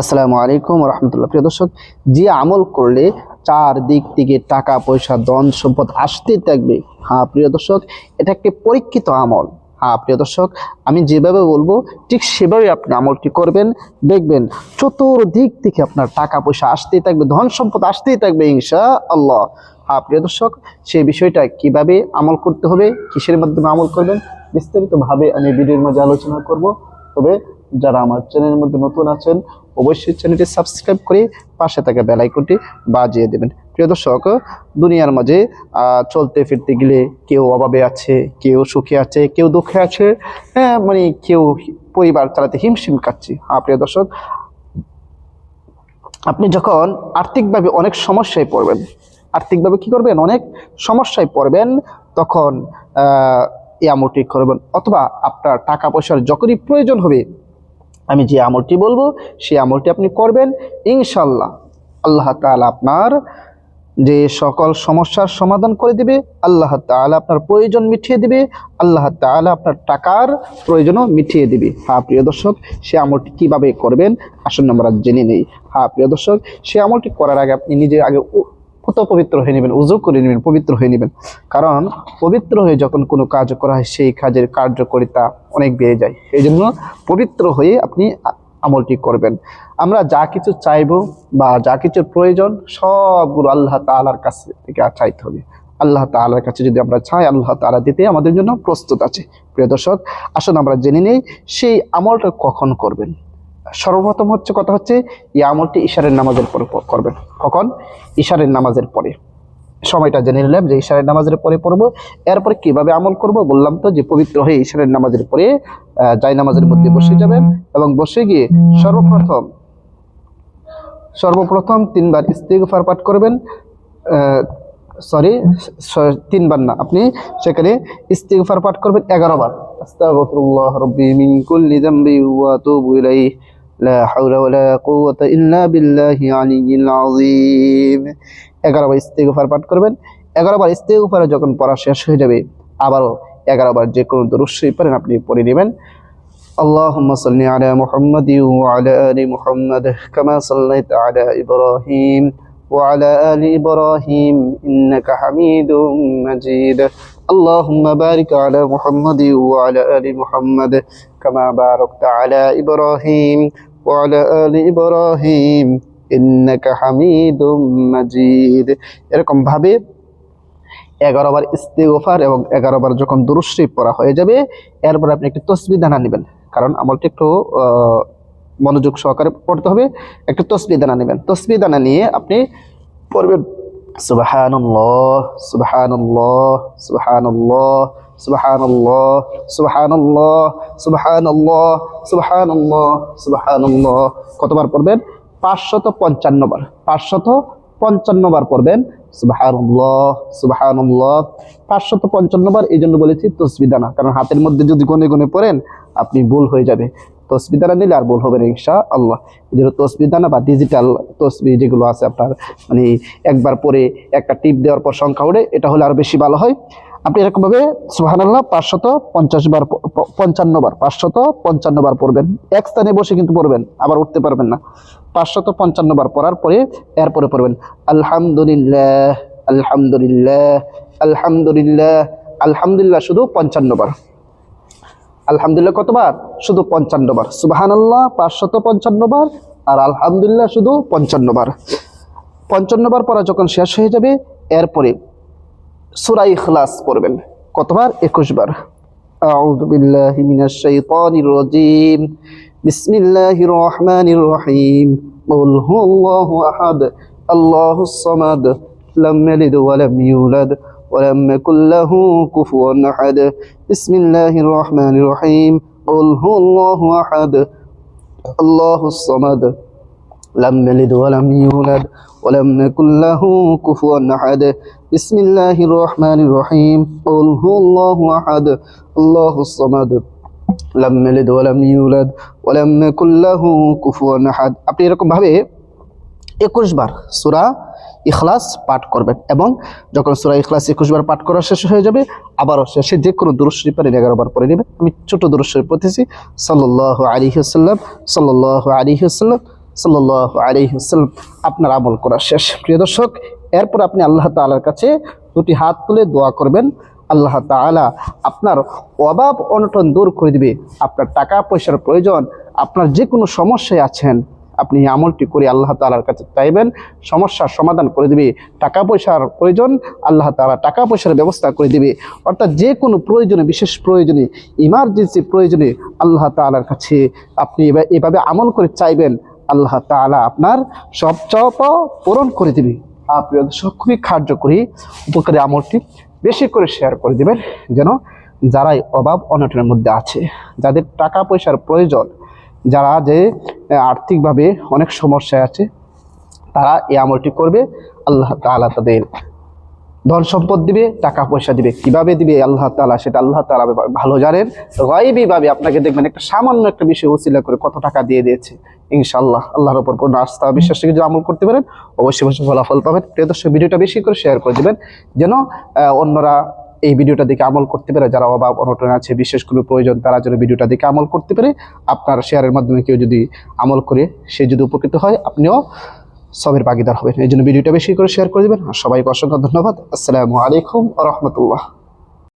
আসসালামু আলাইকুম রহমতুল্লাহ। প্রিয় দর্শক, যে আমল করলে চার দিক থেকে টাকা, পয়সা, ধন সম্পদ আসতেই থাকবে। হ্যাঁ প্রিয় দর্শক, এটা একটি পরীক্ষিত আমল। হ্যাঁ প্রিয় দর্শক, আমি যেভাবে বলব, ঠিক সেভাবে আপনি আমলটি করবেন। দেখবেন চতুর্দিক থেকে আপনার টাকা, পয়সা আসতেই থাকবে, ধন সম্পদ আসতেই থাকবে ইনশা আল্লাহ হ্যাঁ প্রিয় দর্শক সেই বিষয়টা কীভাবে আমল করতে হবে, কিসের মাধ্যমে আমল করবেন, বিস্তারিতভাবে আমি ভিডিওর মাঝে আলোচনা করব। তবে যারা আমার চ্যানেলের মধ্যে নতুন আছেন, অবশ্যই চ্যানেলটি সাবস্ক্রাইব করে পাশে থাকা বেল আইকনটি বাজিয়ে দেবেন। প্রিয় দর্শক, দুনিয়ার মাঝে চলতে ফিরতে গেলে কেউ অভাবে আছে, কেউ সুখে আছে, কেউ দুঃখে আছে হ্যাঁ মানে কেউ পরিবার চালাতে হিমশিম খাচ্ছে। হ্যাঁ প্রিয় দর্শক, আপনি যখন আর্থিকভাবে অনেক সমস্যায় পড়বেন, আর্থিকভাবে কি করবেন? অনেক সমস্যায় পড়বেন, তখন এই করবেন। অথবা আপনার টাকা পয়সার যখনই প্রয়োজন হবে আমি যে আমলটি বলব, সেই আমলটি আপনি করবেন। ইনশাল্লাহ আল্লাহ তাআলা আপনার যে সকল সমস্যার সমাধান করে দিবে, আল্লাহ তাআলা আপনার প্রয়োজন মিটিয়ে দিবে, আল্লাহ তাআলা আপনার টাকার প্রয়োজনও মিটিয়ে দিবে। হ্যাঁ প্রিয় দর্শক, সে আমলটি কীভাবে করবেন? আসুন আমরা জেনে নেই। হ্যাঁ প্রিয় দর্শক, সে আমলটি করার আগে আপনি নিজে আগে কত পবিত্র হয়ে নেবেন, উজু করে নেবেন, পবিত্র হয়ে নেবেন। কারণ পবিত্র হয়ে যখন কোনো কাজ করা হয়, সেই কাজের কার্যকারিতা অনেক বেড়ে যায়। এই জন্য পবিত্র হয়ে আপনি আমলটি করবেন। আমরা যা কিছু চাইব বা যা কিছু প্রয়োজন, সবগুলো আল্লাহ তাআলার কাছে থেকে চাইতে হবে। আল্লাহ তাআলার কাছে যদি আমরা চাই, আল্লাহ তাআলা দিতে আমাদের জন্য প্রস্তুত আছে। প্রিয় দর্শক, আসুন আমরা জেনে নেই, সেই আমলটা কখন করবেন? সর্বপ্রথম হচ্ছে কথা হচ্ছে, এই আমলটি ইশারের নামাজের পরে করবেন। কখন? ইশারের নামাজের পরে। সময়টা জেনে নিলাম যে ইশারের নামাজের পরে পড়ব। এরপরে কীভাবে আমল করব? বললাম তো যে পবিত্র হয়ে ইশারের নামাজের পরে জাই নামাজের মধ্যে বসে যাবেন এবং বসে গিয়ে সর্বপ্রথম সর্বপ্রথম তিনবার ইস্তিগফার পাঠ করবেন। সরি তিনবার না, আপনি সেখানে ইস্তিগফার পাঠ করবেন এগারো বার। আস্তাগফিরুল্লাহ রাব্বি মিন কুল্লি লা হাওলা ওয়ালা কুওয়াতা ইল্লা বিল্লাহি আলিয়্যিল আযীম এগারো বার ইস্তিগফার পাঠ করবেন এগারো বার ইস্তিগফারে যখন পড়া শেষ হয়ে যাবে আবারও এগারো বার যে কোনো দরুদ শরীফ পারেন আপনি পড়ে নেবেন اللهم صل على محمد وعلى آل محمد كما صليت على إبراهيم وعلى آل إبراهيم إنك حميد مجيد اللهم بارك على محمد وعلى آل محمد كما باركت على إبراهيم وعلى آل إبراهيم إنك حميد مجيد এরকম ভাবে এগারো বার ইস্তেগফার এবং এগারো বার যখন দুরুশ্রী পড়া হয়ে যাবে এরপর আপনি একটি তসবি দানা নেবেন কারণ আমলটি একটু আহ, মনোযোগ সহকারে পড়তে হবে। একটু তসবি দানা নেবেন। তসবি দানা নিয়ে আপনি পড়বেন, সুবহানাল্লাহ সুবহানাল্লাহ সুবহানাল্লাহ সুবহানাল্লাহ সুবহানাল্লাহ সুবহানাল্লাহ সুবহানাল্লাহ সুবহানাল্লাহ। কতবার পড়বেন? পাঁচশত পঞ্চান্ন বার। পাঁচশত পঞ্চান্ন বার পড়বেন, সুবহানাল্লাহ সুবহানাল্লাহ। পাঁচশত পঞ্চান্ন বার এই জন্য বলেছি তসবিদানা কারণ হাতের মধ্যে যদি গনে গনে পড়েন, আপনি ভুল হয়ে যাবে। তসবিদানা নিলে আর ভুল হবে না ইনশা আল্লাহ এই জন্য তসবিদানা বা ডিজিটাল তসবি যেগুলো আছে আপনার মানে একবার পরে একটা টিপ দেওয়ার পর সংখ্যা উঠে এটা হলে আরও বেশি ভালো হয়। আপনি এরকমভাবে, সুবহানাল্লাহ, পাঁচশত পঞ্চাশ বার পঞ্চান্ন বার, পাঁচশত পঞ্চান্ন বার পড়বেন। এক স্থানে বসে কিন্তু পড়বেন, আবার উঠতে পারবেন না। পাঁচশত পঞ্চান্ন বার পড়ার পরে, এরপরে পড়বেন, আলহামদুলিল্লাহ আলহামদুলিল্লাহ আলহামদুলিল্লাহ আলহামদুলিল্লাহ, শুধু পঞ্চান্ন বার। আলহামদুলিল্লাহ কতবার শুধু পঞ্চান্ন বার সুবাহান আল্লাহ পাঁচশত পঞ্চান্ন বার আর আলহামদুলিল্লাহ শুধু পঞ্চান্ন বার পঞ্চান্ন বার পড়া যখন শেষ হয়ে যাবে এরপরে সুরাই ইখলাস পড়বেন কতবার একুশ বার أعوذ بالله من الشيطان الرجيم بسم الله الرحمن الرحيم قل هو الله أحد الله الصمد لم يلد ولم يولد ولم يكن له كفوا أحد بسم الله الرحمن الرحيم قل هو الله أحد الله الصمد لم يلد ولم يولد ولم يكن له كفوا أحد بسم الله الرحمن الرحيم قل هو الله أحد الله الصمد لم يلد ولم يولد ولم يكن له كفوا أحد আপনি এরকম ভাবে একুশ বার সূরা ইখলাস পাঠ করবেন এবং যখন সূরা ইখলাস একুশ বার পাঠ করা শেষ হয়ে যাবে, আবারও শেষে যে কোনো পারেন এগারো বার পড়ে নেবে। আমি ছোট দুরুদ শরীফ পড়তেছি। ওয়াসাল্লাম, সাল্লাল্লাহু আলাইহি ওয়াসাল্লাম সাল্লাহ আলহিহাল্লাম আপনার আমল করা শেষ। প্রিয় দর্শক, এরপর আপনি আল্লাহ তাআলার কাছে দুটি হাত তুলে দোয়া করবেন। আল্লাহ তাআলা আপনার অভাব অনটন দূর করে দিবে। আপনার টাকা পয়সার প্রয়োজন, আপনার যে কোনো সমস্যায় আছেন আপনি এই আমলটি করে আল্লাহ তাআলার কাছে চাইবেন, সমস্যার সমাধান করে দিবে টাকা পয়সার প্রয়োজন, আল্লাহ তালা টাকা পয়সার ব্যবস্থা করে দিবে। অর্থাৎ যে কোনো প্রয়োজনে, বিশেষ প্রয়োজনে ইমার্জেন্সি প্রয়োজনে আল্লাহ তাআলার কাছে আপনি এভাবে আমল করে চাইবেন, আল্লাহ তাআলা আপনার সব চাওয়া পূরণ করে দিবে। দর্শক, খুবই কার্যকরী, উপকারী আমলটি। বেশি করে শেয়ার করে দিবেন, যেন যারাই অভাব অনটনের মধ্যে আছে, যাদের টাকা পয়সার প্রয়োজন, যারা যে আর্থিকভাবে অনেক সমস্যায় আছে। তারা এই আমলটি করবে, আল্লাহ তাআলা তাদের ধন সম্পদ দিবে, টাকা পয়সা দিবে। কীভাবে দিবে আল্লাহ তাআলা সেটা আল্লাহ তাআলা ভালো জানেন। ভাবে আপনাকে দেখবেন একটা সামান্য একটা বিষয় উসিলা করে কত টাকা দিয়ে দিয়েছে। ইনশাল্লাহ আল্লাহর উপর পূর্ণ আস্থা বিশ্বাস যদি আমল করতে পারেন, অবশ্যই অবশ্যই ফলাফল পাবেন। প্রিয় দর্শক, ভিডিওটা বেশি করে শেয়ার করে দেবেন। যেন অন্যরা এই ভিডিওটা দেখে আমল করতে পারে, যারা অভাব অনটন আছে, বিশেষ কোনো প্রয়োজন, তারা যেন ভিডিওটা দেখে আমল করতে পারে আপনার শেয়ারের মাধ্যমে কেউ যদি আমল করে, সে যদি উপকৃত হয়, আপনিও সবের ভাগিদার হবেন। এই জন্য ভিডিওটা বেশি করে শেয়ার করে দেবেন। আর সবাইকে অসংখ্য ধন্যবাদ। আসসালামু আলাইকুম রহমতুল্লাহ।